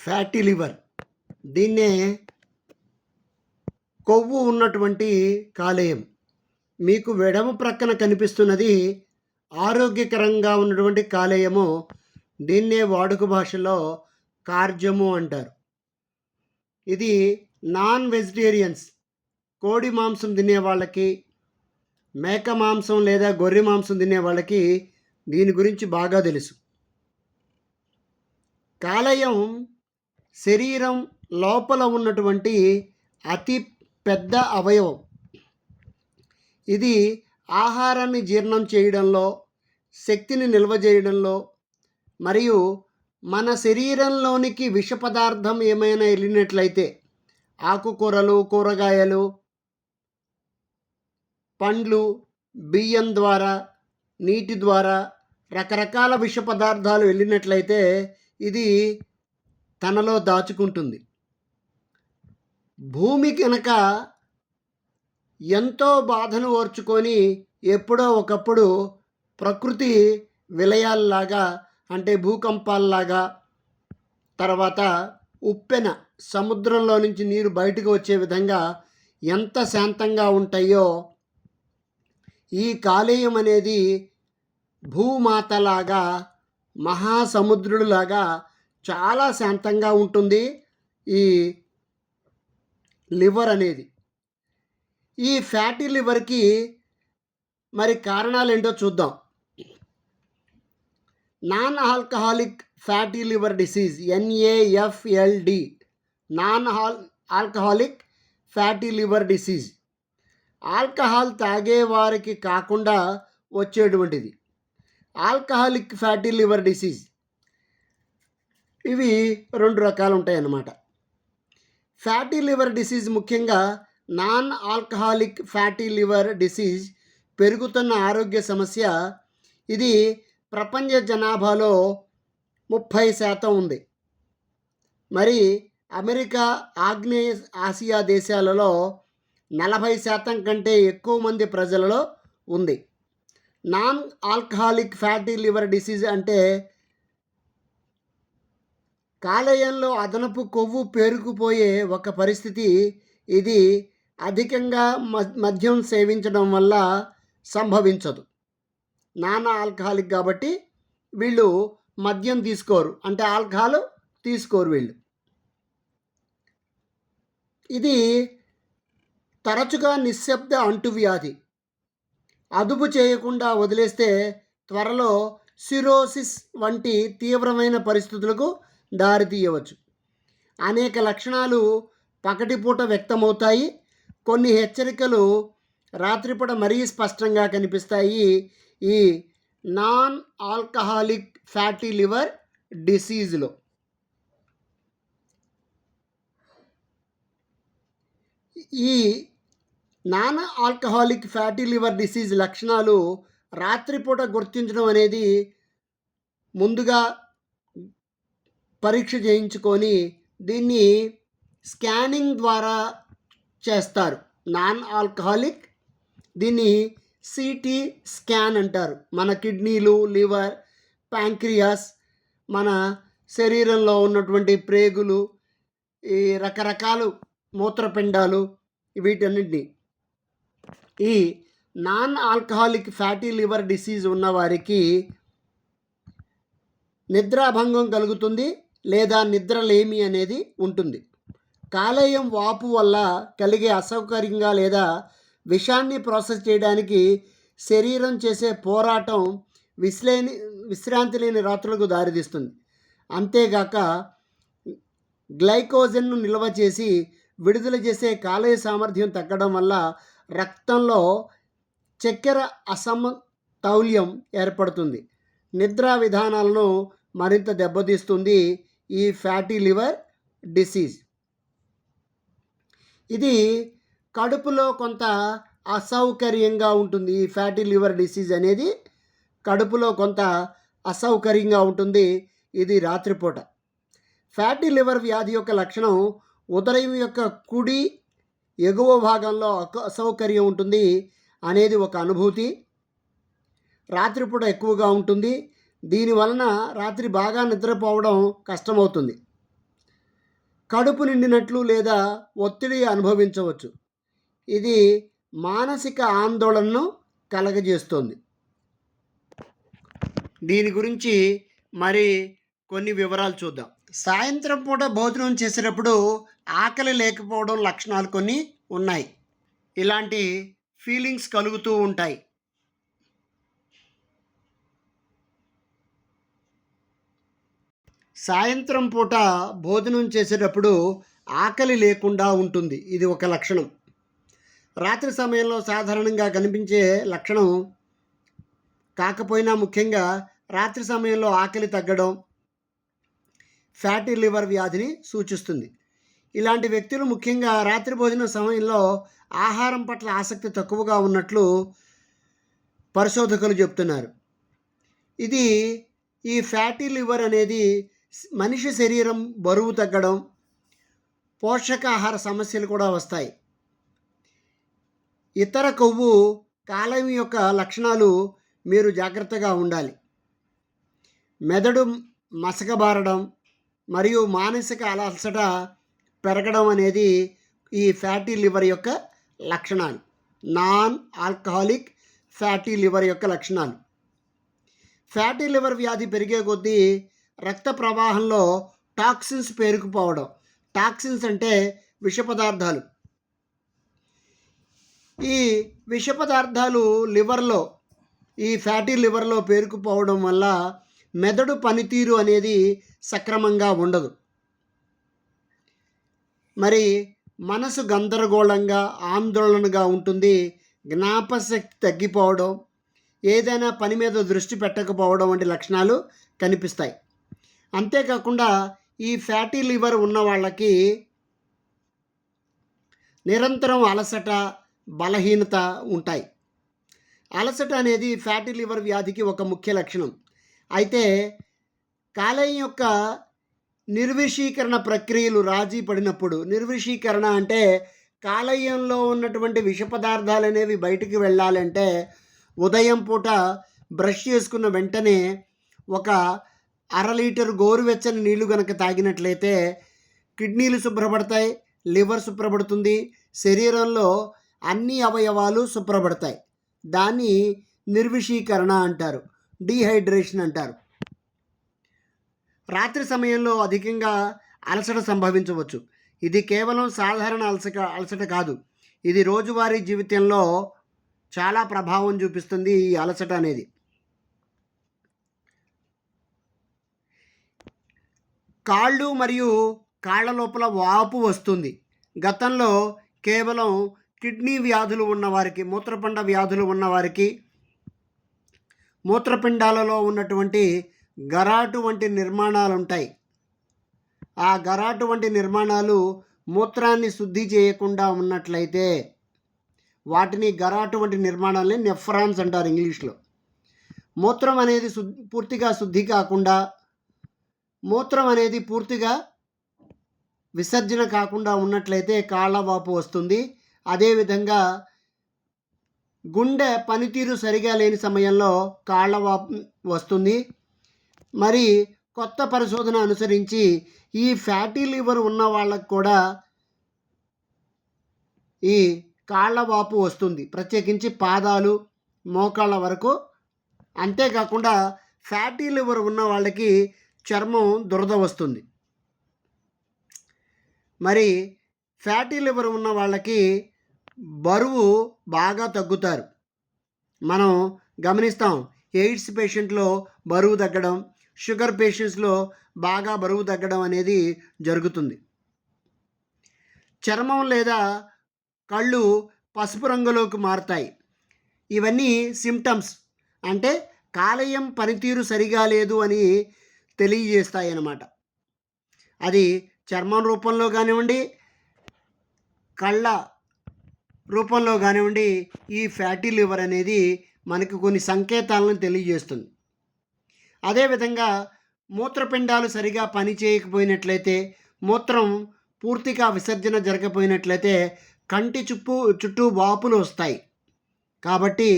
Fatty liver. దీన్నే కొవ్వు ఉన్నటువంటి కాలేయం. మీకు వెడమ ప్రక్కన కనిపిస్తున్నది ఆరోగ్యకరంగా ఉన్నటువంటి కాలేయము. దీన్నే వాడుక భాషలో కార్జము అంటారు. ఇది నాన్ వెజిటేరియన్స్. కోడి మాంసం తినే వాళ్ళకి మేక మాంసం లేదా గొర్రె మాంసం తినే వాళ్ళకి దీని గురించి బాగా తెలుసు. కాలేయం శరీరం లోపల ఉన్నటువంటి అతి పెద్ద అవయవం. ఇది ఆహారాన్ని జీర్ణం చేయడంలో శక్తిని నిల్వ చేయడంలో మరియు మన శరీరంలోనికి విష పదార్థం ఏమైనా వెళ్ళినట్లయితే ఆకుకూరలు కూరగాయలు పండ్లు బియ్యం ద్వారా నీటి ద్వారా రకరకాల విష పదార్థాలు వెళ్ళినట్లయితే ఇది తనలో దాచుకుంటుంది. భూమి కనుక ఎంతో బాధను ఓర్చుకొని ఎప్పుడో ఒకప్పుడు ప్రకృతి విలయాల్లాగా అంటే భూకంపాల్లాగా తర్వాత ఉప్పెన సముద్రంలో నుంచి నీరు బయటకు వచ్చే విధంగా ఎంత శాంతంగా ఉంటాయో ఈ కాలేయం అనేది భూమాతలాగా మహాసముద్రుడులాగా చాలా శాంతంగా ఉంటుంది ఈ లివర్ అనేది. ఈ ఫ్యాటీ లివర్కి మరి కారణాలు ఏంటో చూద్దాం. Non alcoholic fatty liver disease NAFLD non al alcoholic fatty liver disease. Alcohol తాగేవారికి కాకుండా వచ్చేటువంటిది. Alcoholic fatty liver disease. ఇవి రెండు రకాలు ఉంటాయి అన్నమాట ఫ్యాటీ లివర్ డిసీజ్ ముఖ్యంగా non alcoholic fatty liver disease పెరుగుతున్న ఆరోగ్య సమస్య. ఇది ప్రపంచ జనాభాలో ముప్పై శాతం ఉంది. మరి అమెరికా ఆగ్నేయ ఆసియా దేశాలలో నలభై శాతం కంటే ఎక్కువ మంది ప్రజలలో ఉంది. Non alcoholic fatty liver disease అంటే కాలేయంలో అదనపు కొవ్వు పేరుకుపోయే ఒక పరిస్థితి ఇది అధికంగా మ- మద్యం సేవించడం వల్ల సంభవించదు. నానా ఆల్కహాలిక్ కాబట్టి వీళ్ళు మద్యం తీసుకోరు. అంటే ఆల్కహాల్ తీసుకోరు వీళ్ళు. ఇది తరచుగా నిశ్శబ్ద అంటువ్యాధి. అదుపు చేయకుండా వదిలేస్తే త్వరలో సిరోసిస్ వంటి తీవ్రమైన పరిస్థితులకు దారితీయవచ్చు అనేక లక్షణాలు పగటిపూట వ్యక్తమవుతాయి. కొన్ని హెచ్చరికలు రాత్రిపూట మరీ స్పష్టంగా కనిపిస్తాయి. ఈ నాన్ ఆల్కహాలిక్ ఫ్యాటీ లివర్ డిసీజ్లో. ఈ non alcoholic fatty liver disease లక్షణాలు రాత్రిపూట గుర్తించడం అనేది ముందుగా పరీక్ష చేయించుకొని దీన్ని స్కానింగ్ ద్వారా చేస్తారు. నాన్ ఆల్కహాలిక్ దీన్ని సిటీ స్కాన్ అంటారు. మన కిడ్నీలు లివర్ ప్యాంక్రియాస్ మన శరీరంలో ఉన్నటువంటి ప్రేగులు ఈ రకరకాలు మూత్రపిండాలు వీటన్నిటిని. ఈ non alcoholic fatty liver disease ఉన్నవారికి నిద్రాభంగం కలుగుతుంది. లేదా నిద్రలేమి అనేది ఉంటుంది. కాలేయం వాపు వల్ల కలిగే అసౌకర్యంగా లేదా విషాన్ని ప్రాసెస్ చేయడానికి శరీరం చేసే పోరాటం విశ్లేని విశ్రాంతి లేని రాత్రులకు దారితీస్తుంది. అంతేగాక గ్లైకోజన్ను నిల్వ చేసి విడుదల చేసే కాలేయ సామర్థ్యం తగ్గడం వల్ల రక్తంలో చక్కెర అసమతౌల్యం ఏర్పడుతుంది. నిద్రా విధానాలను మరింత దెబ్బతీస్తుంది. ఈ ఫ్యాటీ లివర్ డిసీజ్. ఇది కడుపులో కొంత అసౌకర్యంగా ఉంటుంది. ఈ ఫ్యాటీ లివర్ డిసీజ్ అనేది కడుపులో కొంత అసౌకర్యంగా ఉంటుంది. ఇది రాత్రిపూట. ఫ్యాటీ లివర్ వ్యాధి యొక్క లక్షణం ఉదయం యొక్క కుడి ఎగువ భాగంలో అసౌకర్యం ఉంటుంది అనేది ఒక అనుభూతి. రాత్రిపూట ఎక్కువగా ఉంటుంది. దీని వలన రాత్రి బాగా నిద్రపోవడం కష్టమవుతుంది. కడుపు నిండినట్లు లేదా ఒత్తిడి అనుభవించవచ్చు. ఇది మానసిక ఆందోళనను కలగజేస్తుంది. దీని గురించి మరి కొన్ని వివరాలు చూద్దాం. సాయంత్రం పూట భోజనం చేసేటప్పుడు ఆకలి లేకపోవడం లక్షణాలు కొన్ని ఉన్నాయి. ఇలాంటి ఫీలింగ్స్ కలుగుతూ ఉంటాయి. సాయంత్రం పూట భోజనం చేసేటప్పుడు ఆకలి లేకుండా ఉంటుంది. ఇది ఒక లక్షణం. రాత్రి సమయంలో సాధారణంగా కనిపించే లక్షణం కాకపోయినా ముఖ్యంగా రాత్రి సమయంలో ఆకలి తగ్గడం ఫ్యాటీ లివర్ వ్యాధిని సూచిస్తుంది. ఇలాంటి వ్యక్తులు ముఖ్యంగా రాత్రి భోజన సమయంలో ఆహారం పట్ల ఆసక్తి తక్కువగా ఉన్నట్లు పరిశోధకులు చెప్తున్నారు. ఇది ఈ ఫ్యాటీ లివర్ అనేది మనిషి శరీరం బరువు తగ్గడం పోషకాహార సమస్యలు కూడా వస్తాయి. ఇతర కొవ్వు కాలం యొక్క లక్షణాలు మీరు జాగ్రత్తగా ఉండాలి. మెదడు మసకబారడం మరియు మానసిక అలసట పెరగడం అనేది ఈ ఫ్యాటీ లివర్ యొక్క లక్షణాలు. నాన్ ఆల్కహాలిక్ ఫ్యాటీ లివర్ యొక్క లక్షణాలు. ఫ్యాటీ లివర్ వ్యాధి పెరిగే కొద్దీ రక్త ప్రవాహంలో టాక్సిన్స్ పేరుకుపోవడం. టాక్సిన్స్ అంటే విష పదార్థాలు. ఈ విష పదార్థాలు లివర్లో ఈ ఫ్యాటీ లివర్లో పేరుకుపోవడం వల్ల మెదడు పనితీరు అనేది సక్రమంగా ఉండదు. మరి మనసు గందరగోళంగా ఆందోళనగా ఉంటుంది. జ్ఞాపశక్తి తగ్గిపోవడం ఏదైనా పని మీద దృష్టి పెట్టకపోవడం వంటి లక్షణాలు కనిపిస్తాయి. అంతేకాకుండా ఈ ఫ్యాటీ లివర్ ఉన్న వాళ్ళకి నిరంతరం అలసట బలహీనత ఉంటాయి. అలసట అనేది ఫ్యాటీ లివర్ వ్యాధికి ఒక ముఖ్య లక్షణం. అయితే కాలేయం యొక్క నిర్విషీకరణ ప్రక్రియలు రాజీ పడినప్పుడు నిర్విషీకరణ అంటే కాలేయంలో ఉన్నటువంటి విష పదార్థాలు అనేవి బయటికి వెళ్ళాలంటే ఉదయం పూట బ్రష్ చేసుకున్న వెంటనే ఒక అర లీటర్ గోరువెచ్చని నీళ్ళు కనుక తాగినట్లయితే కిడ్నీలు శుభ్రపడతాయి లివర్ శుభ్రపడుతుంది శరీరంలో అన్ని అవయవాలు శుభ్రపడతాయి. దాన్ని నిర్విషీకరణ అంటారు డీహైడ్రేషన్ అంటారు. రాత్రి సమయంలో అధికంగా అలసట సంభవించవచ్చు. ఇది కేవలం సాధారణ అలసట అలసట కాదు. ఇది రోజువారీ జీవితంలో చాలా ప్రభావం చూపిస్తుంది ఈ అలసట అనేది. కాళ్ళు మరియు కాళ్ళ లోపల వాపు వస్తుంది. గతంలో కేవలం కిడ్నీ వ్యాధులు ఉన్నవారికి మూత్రపిండ వ్యాధులు ఉన్నవారికి మూత్రపిండాలలో ఉన్నటువంటి గరాటు వంటి నిర్మాణాలు ఉంటాయి. ఆ గరాటు వంటి నిర్మాణాలు మూత్రాన్ని శుద్ధి చేయకుండా ఉన్నట్లయితే వాటిని గరాటు వంటి నిర్మాణాలని నెఫ్రాన్స్ అంటారు ఇంగ్లీష్లో. మూత్రం అనేది శుద్ధి పూర్తిగా శుద్ధి కాకుండా మూత్రం అనేది పూర్తిగా విసర్జన కాకుండా ఉన్నట్లయితే కాళ్ళవాపు వస్తుంది. అదేవిధంగా గుండె పనితీరు సరిగా లేని సమయంలో కాళ్ళవాపు వస్తుంది. మరి కొత్త పరిశోధన అనుసరించి ఈ ఫ్యాటీ లివర్ ఉన్న వాళ్ళకు కూడా ఈ కాళ్ళవాపు వస్తుంది. ప్రత్యేకించి పాదాలు మోకాళ్ళ వరకు. అంతేకాకుండా ఫ్యాటీ లివర్ ఉన్న వాళ్ళకి చర్మం దురద వస్తుంది. మరి ఫ్యాటీ లివర్ ఉన్న వాళ్ళకి బరువు బాగా తగ్గుతారు. మనం గమనిస్తాం ఎయిడ్స్ పేషెంట్లో బరువు తగ్గడం షుగర్ పేషెంట్స్లో బాగా బరువు తగ్గడం అనేది జరుగుతుంది. చర్మం లేదా కళ్ళు పసుపు రంగులోకి మారుతాయి. ఇవన్నీ సిమ్టమ్స్. అంటే కాలేయం పనితీరు సరిగా లేదు అని తెలియజేస్తాయి అన్నమాట అది చర్మం రూపంలో కానివ్వండి కళ్ళ రూపంలో కానివ్వండి ఈ ఫ్యాటీ లివర్ అనేది మనకు కొన్ని సంకేతాలను తెలియజేస్తుంది. అదేవిధంగా మూత్రపిండాలు సరిగా పని చేయకపోయినట్లయితే మూత్రం పూర్తిగా విసర్జన జరగకపోయినట్లయితే కంటి చుప్పు చుట్టూ వాపులు వస్తాయి. కాబట్టి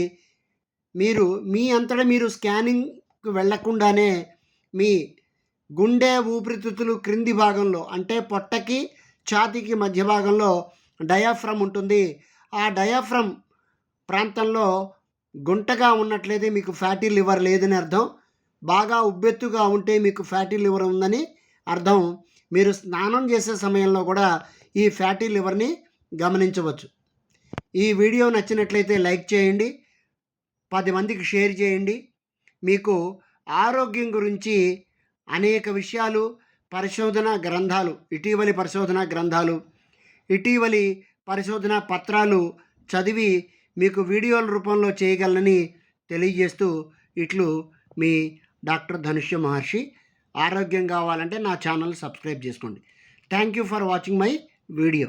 మీరు మీ అంతటా మీరు స్కానింగ్కి వెళ్ళకుండానే మీ గుండె ఊపిరితిత్తులు క్రింది భాగంలో అంటే పొట్టకి ఛాతీకి మధ్య భాగంలో డయాఫ్రమ్ ఉంటుంది. ఆ డయాఫ్రమ్ ప్రాంతంలో గుంటగా ఉన్నట్లయితే మీకు ఫ్యాటీ లివర్ లేదని అర్థం. బాగా ఉబ్బెత్తుగా ఉంటే మీకు ఫ్యాటీ లివర్ ఉందని అర్థం. మీరు స్నానం చేసే సమయంలో కూడా ఈ ఫ్యాటీ లివర్ని గమనించవచ్చు. ఈ వీడియో నచ్చినట్లయితే లైక్ చేయండి. పది మందికి షేర్ చేయండి. మీకు ఆరోగ్యం గురించి అనేక విషయాలు పరిశోధన గ్రంథాలు ఇటీవలి పరిశోధన గ్రంథాలు ఇటీవలి పరిశోధన పత్రాలు చదివి మీకు వీడియోల రూపంలో చేయగలనని తెలియజేస్తూ ఇట్లు మీ డాక్టర్ ధనుష్య మహర్షి. ఆరోగ్యం కావాలంటే నా ఛానల్ సబ్స్క్రైబ్ చేసుకోండి. Thank you for watching my video.